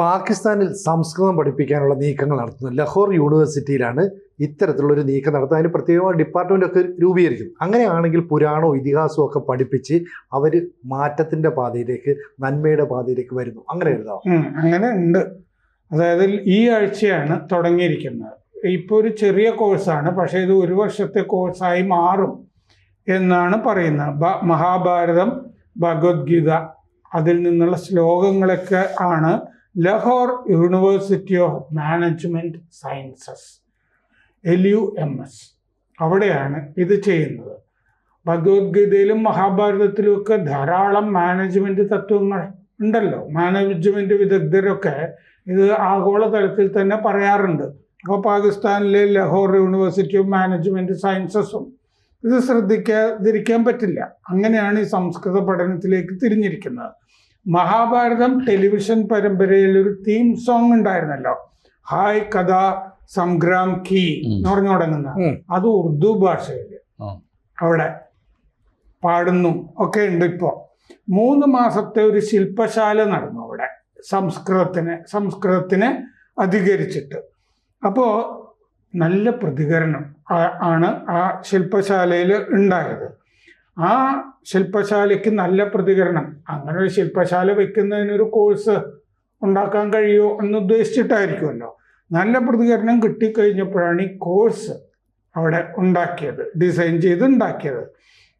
പാകിസ്ഥാനിൽ സംസ്കൃതം പഠിപ്പിക്കാനുള്ള നീക്കങ്ങൾ നടത്തുന്നു ലഹോർ യൂണിവേഴ്സിറ്റിയിലാണ് ഇത്തരത്തിലുള്ളൊരു നീക്കം നടത്തുന്നത്. അതിന് പ്രത്യേകമായ ഡിപ്പാർട്ട്മെന്റ് ഒക്കെ രൂപീകരിക്കും. അങ്ങനെയാണെങ്കിൽ പുരാണവും ഇതിഹാസവും ഒക്കെ പഠിപ്പിച്ച് അവർ മാറ്റത്തിന്റെ പാതയിലേക്ക് നന്മയുടെ പാതയിലേക്ക് വരുന്നു. അങ്ങനെ എഴുതാം അങ്ങനെ ഉണ്ട്. അതായത് ഈ ആഴ്ചയാണ് തുടങ്ങിയിരിക്കുന്നത്. ഇപ്പോൾ ഒരു ചെറിയ കോഴ്സാണ്. പക്ഷേ ഇത് ഒരു വർഷത്തെ കോഴ്സായി മാറും എന്നാണ് പറയുന്നത്. മഹാഭാരതം ഭഗവത്ഗീത അതിൽ നിന്നുള്ള ശ്ലോകങ്ങളൊക്കെ ആണ് Lahore university of management sciences L U M S അവിടെയാണ് ഇത് ചെയ്യുന്നത്. ഭഗവത്ഗീതയിലും മഹാഭാരതത്തിലും ഒക്കെ ധാരാളം മാനേജ്മെന്റ് തത്വങ്ങൾ ഉണ്ടല്ലോ. മാനേജ്മെന്റ് വിദഗ്ധരൊക്കെ ഇത് ആഗോളതലത്തിൽ തന്നെ പറയാറുണ്ട്. അപ്പോൾ പാകിസ്ഥാനിലെ ലഹോർ യൂണിവേഴ്സിറ്റി ഓഫ് മാനേജ്മെന്റ് സയൻസസും ഇത് ശ്രദ്ധിക്കാതിരിക്കാൻ പറ്റില്ല. അങ്ങനെയാണ് ഈ സംസ്കൃത പഠനത്തിലേക്ക് തിരിഞ്ഞിരിക്കുന്നത്. മഹാഭാരതം ടെലിവിഷൻ പരമ്പരയിൽ ഒരു തീം സോങ് ഉണ്ടായിരുന്നല്ലോ. ഹായ് കഥ സംഗ്രാം കി എന്ന് പറഞ്ഞു തുടങ്ങുന്ന. അത് ഉറുദു ഭാഷയിൽ അവിടെ പാടുന്നു. ഒക്കെ ഉണ്ട് ഇപ്പോൾ മൂന്ന് മാസത്തെ ഒരു ശില്പശാല നടന്നു അവിടെ. സംസ്കൃതത്തിന് സംസ്കൃതത്തിന് അധികരിച്ചിട്ട്. അപ്പോൾ നല്ല പ്രതികരണം ആണ് ആ ശില്പശാലയിൽ ഉണ്ടായത്. ആ ശില്പശാലയ്ക്ക് നല്ല പ്രതികരണം. അങ്ങനെ ഒരു ശില്പശാല വെക്കുന്നതിനൊരു കോഴ്സ് ഉണ്ടാക്കാൻ കഴിയുമോ എന്ന് ഉദ്ദേശിച്ചിട്ടായിരിക്കുമല്ലോ. നല്ല പ്രതികരണം കിട്ടിക്കഴിഞ്ഞപ്പോഴാണ് ഈ കോഴ്സ് അവിടെ ഉണ്ടാക്കിയത് ഡിസൈൻ ചെയ്ത് ഉണ്ടാക്കിയത്.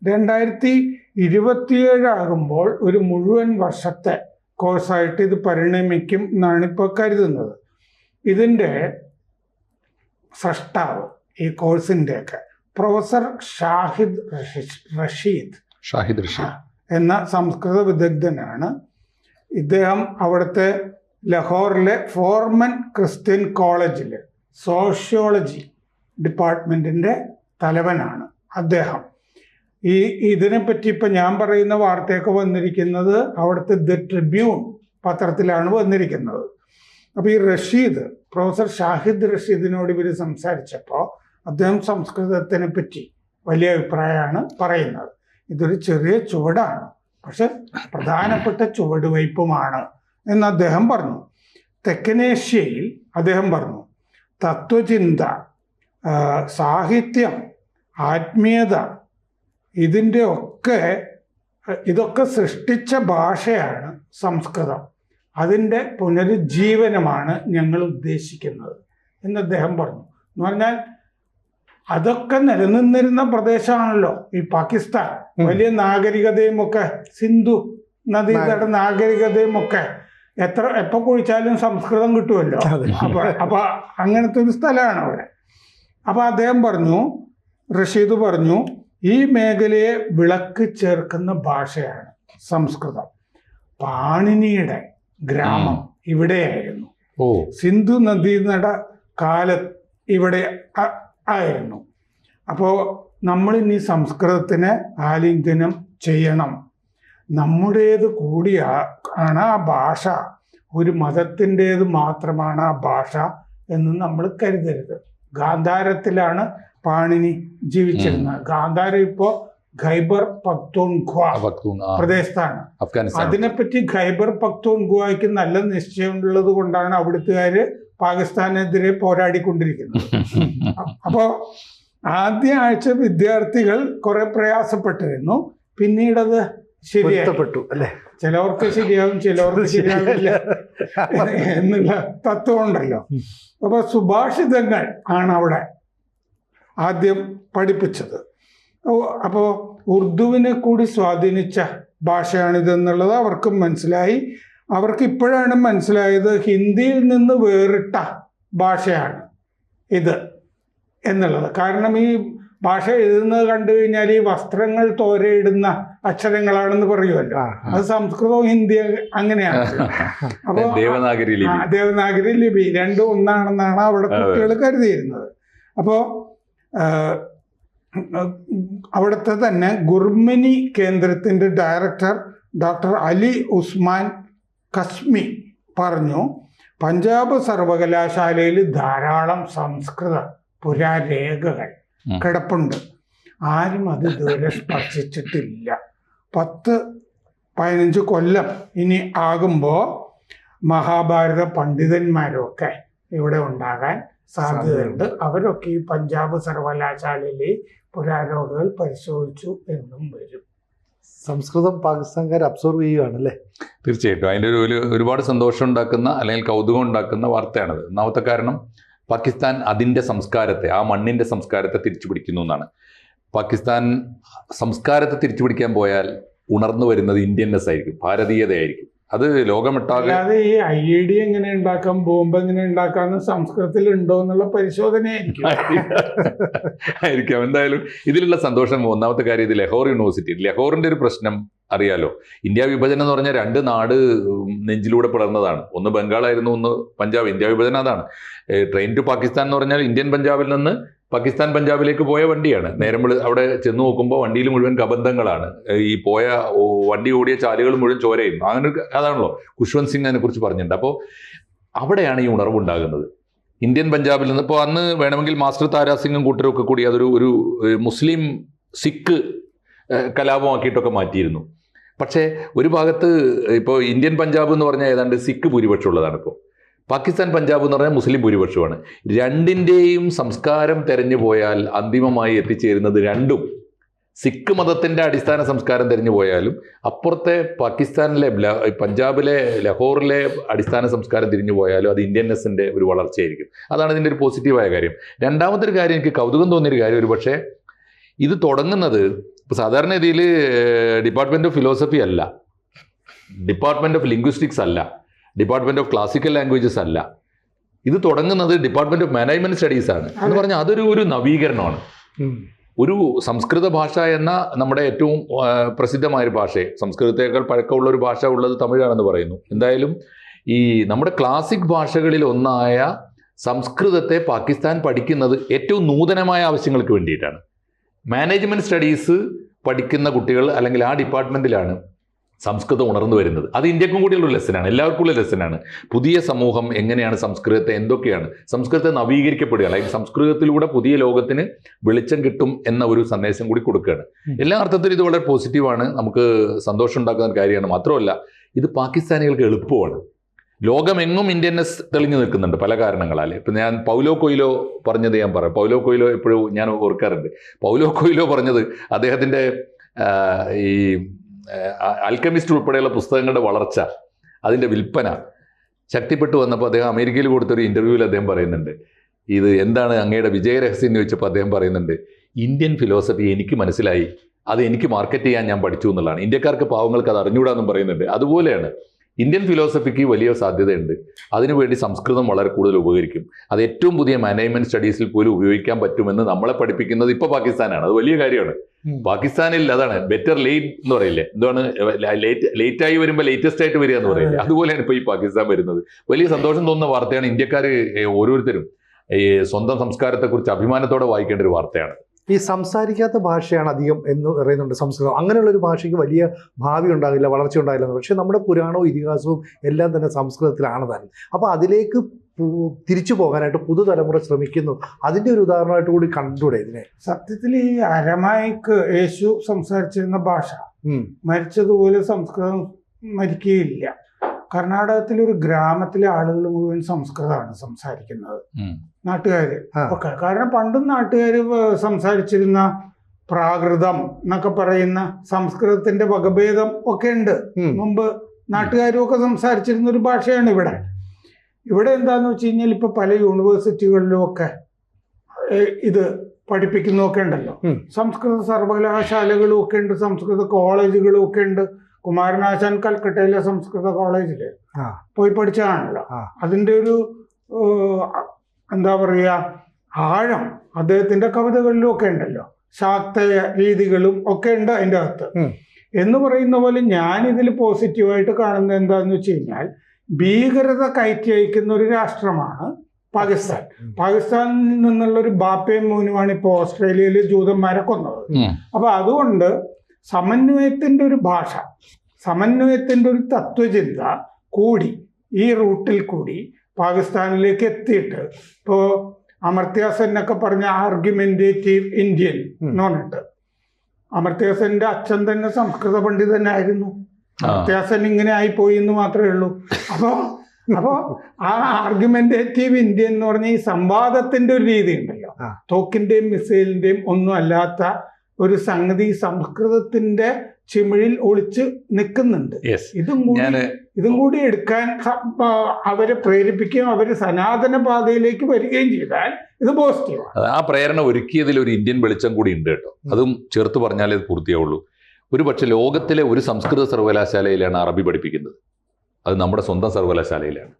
രണ്ടായിരത്തി ഇരുപത്തിയേഴാകുമ്പോൾ ഒരു മുഴുവൻ വർഷത്തെ കോഴ്സായിട്ട് ഇത് പരിണമിക്കും എന്നാണ് ഇപ്പോൾ കരുതുന്നത്. ഇതിന്റെ സൃഷ്ടാവ് ഈ കോഴ്സിന്റെയൊക്കെ പ്രൊഫസർ ഷാഹിദ് റഷീദ് ഷാഹിദ് റഷീദ്. എന്ന സംസ്കൃത വിദഗ്ധനാണ്. ഇദ്ദേഹം അവിടുത്തെ ലഹോറിലെ ഫോർമൻ ക്രിസ്ത്യൻ കോളേജിൽ സോഷ്യോളജി ഡിപ്പാർട്ട്മെന്റിന്റെ തലവനാണ് അദ്ദേഹം. ഈ ഇതിനെപ്പറ്റി ഇപ്പം ഞാൻ പറയുന്ന വാർത്തയൊക്കെ വന്നിരിക്കുന്നത് അവിടുത്തെ ദ ട്രിബ്യൂൺ പത്രത്തിലാണ് വന്നിരിക്കുന്നത്. അപ്പോൾ ഈ റഷീദ് പ്രൊഫസർ ഷാഹിദ് റഷീദിനോട് ഇവർ സംസാരിച്ചപ്പോൾ അദ്ദേഹം സംസ്കൃതത്തിനെ പറ്റി വലിയ അഭിപ്രായമാണ് പറയുന്നത്. ഇതൊരു ചെറിയ ചുവടാണ്. പക്ഷെ പ്രധാനപ്പെട്ട ചുവടുവയ്പുമാണ് എന്ന് അദ്ദേഹം പറഞ്ഞു. തെക്കനേഷ്യയിൽ അദ്ദേഹം പറഞ്ഞു തത്വചിന്ത സാഹിത്യം ആത്മീയത ഇതിന്റെ ഒക്കെ ഇതൊക്കെ സൃഷ്ടിച്ച ഭാഷയാണ് സംസ്കൃതം. അതിന്റെ പുനരുജ്ജീവനമാണ് ഞങ്ങൾ ഉദ്ദേശിക്കുന്നത് എന്ന് അദ്ദേഹം പറഞ്ഞു. എന്ന് പറഞ്ഞാൽ അതൊക്കെ നിലനിന്നിരുന്ന പ്രദേശമാണല്ലോ. ഈ പാകിസ്ഥാൻ വലിയ നാഗരികതയും ഒക്കെ സിന്ധു നദീതട നാഗരികതയും ഒക്കെ എത്ര എപ്പോ കുഴിച്ചാലും സംസ്കൃതം കിട്ടുമല്ലോ. അപ്പൊ അപ്പൊ അങ്ങനത്തെ ഒരു സ്ഥലമാണ് അവിടെ. അപ്പൊ അദ്ദേഹം പറഞ്ഞു റഷീദ് പറഞ്ഞു ഈ മേഖലയെ വിളക്ക് ചേർക്കുന്ന ഭാഷയാണ് സംസ്കൃതം. പാണിനിയുടെ ഗ്രാമം ഇവിടെയായിരുന്നു. സിന്ധു നദീനട കാല ഇവിടെ ആയിരുന്നു. അപ്പോൾ നമ്മൾ ഇനി സംസ്കൃതത്തിന് ആലിംഗനം ചെയ്യണം. നമ്മുടേത് കൂടിയ ആണ് ആ ഭാഷ. ഒരു മതത്തിന്റേത് മാത്രമാണ് ആ ഭാഷ എന്ന് നമ്മൾ കരുതരുത്. ഗാന്ധാരത്തിലാണ് പാണിനി ജീവിച്ചിരുന്നത്. ഗാന്ധാരം ഇപ്പോൾ ഖൈബർ പക്തൂൺഖ്വ പ്രദേശത്താണ്. അതിനെപ്പറ്റി ഖൈബർ പക്തൂൺഖ്വയ്ക്ക് നല്ല നിശ്ചയമുള്ളത് കൊണ്ടാണ് അവിടുത്തുകാര് പാകിസ്ഥാനെതിരെ പോരാടിക്കൊണ്ടിരിക്കുന്നത്. അപ്പോൾ ആദ്യ ആഴ്ച വിദ്യാർത്ഥികൾ കുറെ പ്രയാസപ്പെട്ടിരുന്നു. പിന്നീടത് ശരിയായി. അല്ലെ? ചിലവർക്ക് ശരിയാവും ചിലവർക്ക് ശരിയാവില്ല. എന്നുള്ള തത്വം ഉണ്ടല്ലോ. അപ്പൊ സുഭാഷിതങ്ങൾ ആണ് അവിടെ ആദ്യം പഠിപ്പിച്ചത്. അപ്പോൾ ഉറുദുവിനെ കൂടി സ്വാധീനിച്ച ഭാഷയാണിതെന്നുള്ളത് അവർക്കും മനസ്സിലായി. അവർക്ക് ഇപ്പോഴാണ് മനസ്സിലായത് ഹിന്ദിയിൽ നിന്ന് വേറിട്ട ഭാഷയാണ് ഇത്. എന്നുള്ളത്. കാരണം ഈ ഭാഷ എഴുതുന്നത് കണ്ടു കഴിഞ്ഞാൽ ഈ വസ്ത്രങ്ങൾ തോരയിടുന്ന അക്ഷരങ്ങളാണെന്ന് പറയുമല്ലോ. അത് സംസ്കൃതവും ഹിന്ദി അങ്ങനെയാണ്. അപ്പൊ ദേവനാഗരി ലിപി. ദേവനാഗരി ലിപി. രണ്ടും ഒന്നാണെന്നാണ് അവിടെ കുട്ടികൾ കരുതിയിരുന്നത്. അപ്പോൾ അവിടുത്തെ തന്നെ ഗുർമിനി കേന്ദ്രത്തിന്റെ ഡയറക്ടർ ഡോക്ടർ അലി ഉസ്മാൻ കസ്മി പറഞ്ഞു പഞ്ചാബ് സർവകലാശാലയിൽ ധാരാളം സംസ്കൃത പുരാരേഖകൾ കിടപ്പുണ്ട്. ആരും അത് ഇതുവരെ സ്പർശിച്ചിട്ടില്ല. പത്ത് പതിനഞ്ച് കൊല്ലം ഇനി ആകുമ്പോൾ മഹാഭാരത പണ്ഡിതന്മാരൊക്കെ ഇവിടെ ഉണ്ടാകാൻ സാധ്യതയുണ്ട്. അവരൊക്കെ ഈ പഞ്ചാബ് സർവകലാശാലയിലെ പുരാരോഗങ്ങൾ പരിശോധിച്ചു എന്നും വരും. സംസ്കൃതം പാകിസ്ഥാൻകാർ അബ്സോർവ് ചെയ്യുകയാണ് അല്ലേ തീർച്ചയായിട്ടും. അതിന്റെ ഒരു ഒരു ഒരുപാട് സന്തോഷം ഉണ്ടാക്കുന്ന അല്ലെങ്കിൽ കൗതുകം ഉണ്ടാക്കുന്ന വാർത്തയാണത്. ഒന്നാമത്തെ കാരണം പാകിസ്ഥാൻ അതിന്റെ സംസ്കാരത്തെ ആ മണ്ണിന്റെ സംസ്കാരത്തെ തിരിച്ചു പിടിക്കുന്നു എന്നാണ്. പാകിസ്ഥാൻ സംസ്കാരത്തെ തിരിച്ചു പിടിക്കാൻ പോയാൽ ഉണർന്നു വരുന്നത് ഇന്ത്യൻനെസ് ആയിരിക്കും ഭാരതീയതയായിരിക്കും. അത് ലോകമൊട്ടാകെ അല്ലാതെ ഈ ഐ ഇ ഡി എങ്ങനെ ഉണ്ടാക്കാം ബോംബ് എങ്ങനെ ഉണ്ടാക്കാന്ന് സംസ്കൃതത്തിൽ ഉണ്ടോ എന്നുള്ള പരിശോധനയായിരിക്കും. ആയിരിക്കാം. എന്തായാലും ഇതിലുള്ള സന്തോഷം ഒന്നാമത്തെ കാര്യം ഇത് ലഹോർ യൂണിവേഴ്സിറ്റി. ലഹോറിന്റെ ഒരു പ്രശ്നം അറിയാലോ. ഇന്ത്യ വിഭജനം എന്ന് പറഞ്ഞാൽ രണ്ട് നാട് നെഞ്ചിലൂടെ പിളർന്നതാണ്. ഒന്ന് ബംഗാളായിരുന്നു ഒന്ന് പഞ്ചാബ്. ഇന്ത്യ വിഭജനം അതാണ്. ട്രെയിൻ ടു പാകിസ്ഥാൻ എന്ന് പറഞ്ഞാൽ ഇന്ത്യൻ പഞ്ചാബിൽ നിന്ന് പാകിസ്ഥാൻ പഞ്ചാബിലേക്ക് പോയ വണ്ടിയാണ്. നേരം അവിടെ ചെന്ന് നോക്കുമ്പോൾ വണ്ടിയിൽ മുഴുവൻ കബന്ധങ്ങളാണ്. ഈ പോയ വണ്ടി ഓടിയ ചാലുകൾ മുഴുവൻ ചോരയും. അങ്ങനെ അതാണല്ലോ. ഖുഷ്വന്ത് സിംഗ് അതിനെ കുറിച്ച് പറഞ്ഞിട്ടുണ്ട്. അപ്പോൾ അവിടെയാണ് ഈ ഉണർവുണ്ടാകുന്നത് ഇന്ത്യൻ പഞ്ചാബിൽ നിന്ന് ഇപ്പോൾ അന്ന് വേണമെങ്കിൽ മാസ്റ്റർ താരാ സിംഗും കൂട്ടരും ഒക്കെ കൂടി അതൊരു ഒരു മുസ്ലിം സിഖ് കലാപമാക്കിയിട്ടൊക്കെ മാറ്റിയിരുന്നു. പക്ഷേ ഒരു ഭാഗത്ത് ഇപ്പോൾ ഇന്ത്യൻ പഞ്ചാബ് എന്ന് പറഞ്ഞാൽ ഏതാണ്ട് സിഖ് ഭൂരിപക്ഷമുള്ളതാണ് ഇപ്പോൾ. പാകിസ്ഥാൻ പഞ്ചാബ് എന്ന് പറഞ്ഞാൽ മുസ്ലിം ഭൂരിപക്ഷമാണ്. രണ്ടിന്റെയും സംസ്കാരം തെരഞ്ഞു പോയാൽ അന്തിമമായി എത്തിച്ചേരുന്നത് രണ്ടും സിഖ് മതത്തിന്റെ അടിസ്ഥാന സംസ്കാരം തിരഞ്ഞു പോയാലും അപ്പുറത്തെ പാകിസ്ഥാനിലെ പഞ്ചാബിലെ ലഹോറിലെ അടിസ്ഥാന സംസ്കാരം തിരിഞ്ഞു പോയാലും അത് ഇന്ത്യൻനെസ്സിന്റെ ഒരു വളർച്ചയായിരിക്കും. അതാണ് ഇതിന്റെ ഒരു പോസിറ്റീവായ കാര്യം. രണ്ടാമത്തെ ഒരു കാര്യം എനിക്ക് കൗതുകം തോന്നിയൊരു കാര്യം ഒരു പക്ഷേ ഇത് തുടങ്ങുന്നത് ഇപ്പോൾ സാധാരണ രീതിയിൽ ഡിപ്പാർട്ട്മെന്റ് ഓഫ് ഫിലോസഫി അല്ല. ഡിപ്പാർട്ട്മെന്റ് ഓഫ് ലിംഗ്വിസ്റ്റിക്സ് അല്ല. ഡിപ്പാർട്ട്മെന്റ് ഓഫ് ക്ലാസിക്കൽ ലാംഗ്വേജസ് അല്ല. ഇത് തുടങ്ങുന്നത് ഡിപ്പാർട്ട്മെന്റ് ഓഫ് മാനേജ്മെന്റ് സ്റ്റഡീസ് ആണ്. എന്ന് പറഞ്ഞാൽ അതൊരു ഒരു നവീകരണമാണ്. ഒരു സംസ്കൃത ഭാഷ എന്ന നമ്മുടെ ഏറ്റവും പ്രസിദ്ധമായ ഒരു ഭാഷയെ സംസ്കൃതത്തേക്കാൾ പഴക്കമുള്ള ഒരു ഭാഷ ഉള്ളത് തമിഴാണെന്ന് പറയുന്നു. എന്തായാലും ഈ നമ്മുടെ ക്ലാസിക് ഭാഷകളിൽ ഒന്നായ സംസ്കൃതത്തെ പാകിസ്ഥാൻ പഠിക്കുന്നത് ഏറ്റവും നൂതനമായ ആവശ്യങ്ങൾക്ക് വേണ്ടിയിട്ടാണ്. മാനേജ്മെന്റ് സ്റ്റഡീസ് പഠിക്കുന്ന കുട്ടികൾ അല്ലെങ്കിൽ ആ ഡിപ്പാർട്ട്മെന്റിലാണ് സംസ്കൃതം ഉണർന്നു വരുന്നത്. അത് ഇന്ത്യക്കും കൂടിയുള്ള ലെസനാണ് എല്ലാവർക്കും ഉള്ള ലെസനാണ് പുതിയ സമൂഹം എങ്ങനെയാണ് സംസ്കൃതത്തെ എന്തൊക്കെയാണ്? സംസ്കൃതത്തെ നവീകരിക്കപ്പെടുക അല്ലെങ്കിൽ സംസ്കൃതത്തിലൂടെ പുതിയ ലോകത്തിന് വെളിച്ചം കിട്ടും എന്ന ഒരു സന്ദേശം കൂടി കൊടുക്കുകയാണ്. എല്ലാ അർത്ഥത്തിലും ഇത് വളരെ പോസിറ്റീവാണ് നമുക്ക് സന്തോഷം ഉണ്ടാക്കുന്ന കാര്യമാണ്. മാത്രമല്ല ഇത് പാകിസ്ഥാനികൾക്ക് എളുപ്പമാണ്. ലോകമെങ്ങും ഇന്ത്യൻസ് തെളിഞ്ഞു നിൽക്കുന്നുണ്ട് പല കാരണങ്ങളാൽ ഇപ്പം ഞാൻ പൗലോ കൊയിലോ പറഞ്ഞത് ഞാൻ പറയാം. പൗലോ കൊയിലോ എപ്പോഴും ഞാൻ ഓർക്കാറുണ്ട്. പൗലോ കൊയിലോ പറഞ്ഞത് അദ്ദേഹത്തിന്റെ ഈ അൽക്കമിസ്റ്റ് ഉൾപ്പെടെയുള്ള പുസ്തകങ്ങളുടെ വളർച്ച അതിന്റെ വിൽപ്പന ശക്തിപ്പെട്ടു വന്നപ്പോൾ അദ്ദേഹം അമേരിക്കയിൽ കൊടുത്തൊരു ഇന്റർവ്യൂവിൽ അദ്ദേഹം പറയുന്നുണ്ട്. ഇത് എന്താണ് അങ്ങയുടെ വിജയരഹസ്യം എന്ന് ചോദിച്ചപ്പോൾ അദ്ദേഹം പറയുന്നുണ്ട് ഇന്ത്യൻ ഫിലോസഫി എനിക്ക് മനസ്സിലായി. അത് എനിക്ക് മാർക്കറ്റ് ചെയ്യാൻ ഞാൻ പഠിച്ചു എന്നുള്ളതാണ്. ഇന്ത്യക്കാർക്ക് പാവങ്ങൾക്ക് അത് അറിഞ്ഞുകൂടാന്നും പറയുന്നുണ്ട്. അതുപോലെയാണ് ഇന്ത്യൻ ഫിലോസഫിക്ക് വലിയ സാധ്യതയുണ്ട്. അതിനുവേണ്ടി സംസ്കൃതം വളരെ കൂടുതൽ ഉപകരിക്കും. അത് ഏറ്റവും പുതിയ മാനേജ്മെന്റ് സ്റ്റഡീസിൽ പോലും ഉപയോഗിക്കാൻ പറ്റുമെന്ന് നമ്മളെ പഠിപ്പിക്കുന്നത് ഇപ്പോൾ പാകിസ്ഥാനാണ്. അത് വലിയ കാര്യമാണ്. പാകിസ്ഥാനിൽ അതാണ് ബെറ്റർ ലേറ്റ് എന്ന് പറയില്ലേ? എന്താണ് ലേറ്റ് ലേറ്റ് ആയി വരുമ്പോൾ ലേറ്റസ്റ്റ് ആയിട്ട് വരിക എന്ന് പറയില്ലേ? അതുപോലെയാണ് ഇപ്പോൾ ഈ പാകിസ്ഥാൻ വരുന്നത്. വലിയ സന്തോഷം തോന്നുന്ന വാർത്തയാണ് ഇന്ത്യക്കാർ ഓരോരുത്തരും. ഈ സ്വന്തം സംസ്കാരത്തെക്കുറിച്ച് അഭിമാനത്തോടെ വായിക്കേണ്ട ഒരു വാർത്തയാണ്. ഈ സംസാരിക്കാത്ത ഭാഷയാണ് അധികം എന്ന് പറയുന്നുണ്ട് സംസ്കൃതം. അങ്ങനെയുള്ള ഒരു ഭാഷയ്ക്ക് വലിയ ഭാവി ഉണ്ടാകില്ല വളർച്ച ഉണ്ടാകില്ല. പക്ഷേ നമ്മുടെ പുരാണവും ഇതിഹാസവും എല്ലാം തന്നെ സംസ്കൃതത്തിലാണ് തന്നെ. അപ്പോൾ അതിലേക്ക് തിരിച്ചു പോകാനായിട്ട് പുതുതലമുറ ശ്രമിക്കുന്നു. അതിന്റെ ഒരു ഉദാഹരണമായിട്ട് കൂടി കണ്ടൂടെ ഇതിനെ. സത്യത്തിൽ ഈ അരമായിക്ക് യേശു സംസാരിച്ചിരുന്ന ഭാഷ. മരിച്ചതുപോലെ സംസ്കൃതം മരിക്കുകയില്ല. കർണാടകത്തിലെ ഒരു ഗ്രാമത്തിലെ ആളുകൾ മുഴുവൻ സംസ്കൃതമാണ് സംസാരിക്കുന്നത്. ഒക്കെ കാരണം പണ്ടും നാട്ടുകാർ സംസാരിച്ചിരുന്ന പ്രാകൃതം എന്നൊക്കെ പറയുന്ന സംസ്കൃതത്തിന്റെ വകഭേദം ഒക്കെ ഉണ്ട്. മുമ്പ് നാട്ടുകാരും ഒക്കെ സംസാരിച്ചിരുന്ന ഒരു ഭാഷയാണ് ഇവിടെ. ഇവിടെ എന്താന്ന് വെച്ച് കഴിഞ്ഞാൽ ഇപ്പൊ പല യൂണിവേഴ്സിറ്റികളിലും ഒക്കെ ഇത് പഠിപ്പിക്കുന്നതൊക്കെ ഉണ്ടല്ലോ. സംസ്കൃത സർവകലാശാലകളും ഒക്കെ ഉണ്ട് സംസ്കൃത കോളേജുകളും ഒക്കെ ഉണ്ട്. കുമാരനാശാൻ കൽക്കട്ടയിലെ സംസ്കൃത കോളേജിൽ പോയി പഠിച്ചതാണല്ലോ. അതിന്റെ ഒരു എന്താ പറയുക ആഴം അദ്ദേഹത്തിന്റെ കവിതകളിലും ഒക്കെ ഉണ്ടല്ലോ. ശാക്തയ രീതികളും ഒക്കെ ഉണ്ട് അതിന്റെ അകത്ത്. എന്ന് പറയുന്ന പോലെ ഞാൻ ഇതിൽ പോസിറ്റീവായിട്ട് കാണുന്നത് എന്താന്ന് വെച്ച് കഴിഞ്ഞാൽ ഭീകരത കയറ്റി അയക്കുന്ന ഒരു രാഷ്ട്രമാണ് പാകിസ്ഥാൻ. പാകിസ്ഥാനിൽ നിന്നുള്ള ഒരു ബാപ്പയും മോനുമാണ് ഇപ്പോൾ ഓസ്ട്രേലിയയിൽ ജൂതന്മാരെ കൊന്നത്. അപ്പൊ അതുകൊണ്ട് സമന്വയത്തിന്റെ ഒരു ഭാഷ സമന്വയത്തിന്റെ ഒരു തത്വചിന്ത കൂടി ഈ റൂട്ടിൽ കൂടി പാകിസ്ഥാനിലേക്ക് എത്തിയിട്ട് ഇപ്പോൾ അമർത്യാസൻ എന്നൊക്കെ പറഞ്ഞ ആർഗ്യുമെന്റേറ്റീവ് ഇന്ത്യൻ. എന്ന് പറഞ്ഞിട്ട് അമർത്യാസന്റെ അച്ഛൻ തന്നെ സംസ്കൃത പണ്ഡിതനായിരുന്നു. അമർത്യാസൻ ഇങ്ങനെ ആയിപ്പോയി എന്ന് മാത്രമേ ഉള്ളൂ അപ്പോൾ അപ്പോ ആ ആർഗ്യുമെന്റേറ്റീവ് ഇന്ത്യ എന്ന് പറഞ്ഞ ഈ സംവാദത്തിന്റെ ഒരു രീതി ഉണ്ടല്ലോ. തോക്കിന്റെയും മിസൈലിന്റെയും ഒന്നും അല്ലാത്ത ഒരു സംഗതി സംസ്കൃതത്തിന്റെ ചിമിഴിൽ ഒളിച്ച് നിൽക്കുന്നുണ്ട്. ഇതും കൂടി ഇതും കൂടി എടുക്കാൻ അവരെ പ്രേരിപ്പിക്കുകയും അവർ സനാതന പാതയിലേക്ക് വരികയും ചെയ്താൽ ഇത് പോസിറ്റീവാണ്. ആ പ്രേരണ ഒരുക്കിയതിൽ ഒരു ഇന്ത്യൻ വെളിച്ചം കൂടി ഉണ്ട് കേട്ടോ. അതും ചേർത്ത് പറഞ്ഞാലേ ഇത് പൂർത്തിയാവുള്ളൂ. ഒരു പക്ഷെ ലോകത്തിലെ ഒരു സംസ്കൃത സർവകലാശാലയിലാണ് അറബി പഠിപ്പിക്കുന്നത്. അത് നമ്മുടെ സ്വന്തം സർവകലാശാലയിലാണ്.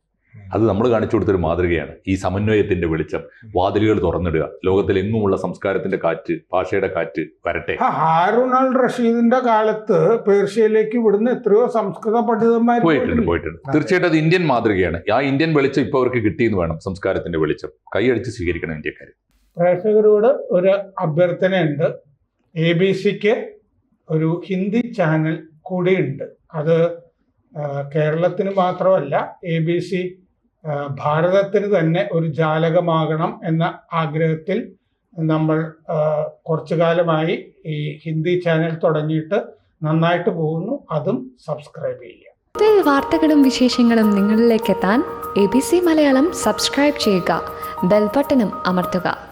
അത് നമ്മൾ കാണിച്ചു കൊടുത്തൊരു മാതൃകയാണ്. ഈ സമന്വയത്തിന്റെ വെളിച്ചം വാതിലുകൾ തുറന്നിടുക ലോകത്തിലെങ്ങുമുള്ള സംസ്കാരത്തിന്റെ കാറ്റ് ഭാഷയുടെ കാറ്റ് വരട്ടെ. ഹാറൂൺ അൽ റഷീദിന്റെ കാലത്ത് പേർഷ്യയിലേക്ക് ഇവിടുന്ന് എത്രയോ സംസ്കൃത പണ്ഡിതന്മാർ പോയിട്ടുണ്ട് പോയിട്ടുണ്ട്. തീർച്ചയായിട്ടും അത് ഇന്ത്യൻ മാതൃകയാണ്. ആ ഇന്ത്യൻ വെളിച്ചം ഇപ്പൊ അവർക്ക് കിട്ടിയെന്ന് വേണം സംസ്കാരത്തിന്റെ വെളിച്ചം. കൈയടിച്ച് സ്വീകരിക്കണം ഇന്ത്യക്കാർ പ്രേക്ഷകരോട് ഒരു അഭ്യർത്ഥനയുണ്ട്. എ ബി സിക്ക് ഒരു ഹിന്ദി ചാനൽ കൂടിയുണ്ട്. അത് കേരളത്തിന് മാത്രമല്ല എ ബി സി ഭാരതത്തിന് തന്നെ ഒരു ജാലകമാകണം എന്ന ആഗ്രഹത്തിൽ നമ്മൾ കുറച്ചു കാലമായി ഈ ഹിന്ദി ചാനൽ തുടങ്ങിയിട്ട് നന്നായിട്ട് പോകുന്നു. അതും സബ്സ്ക്രൈബ് ചെയ്യുക. വാർത്തകളും വിശേഷങ്ങളും നിങ്ങളിലേക്ക് എത്താൻ A B C Malayalam subscribe ചെയ്യുക. ബെൽബട്ടനും അമർത്തുക.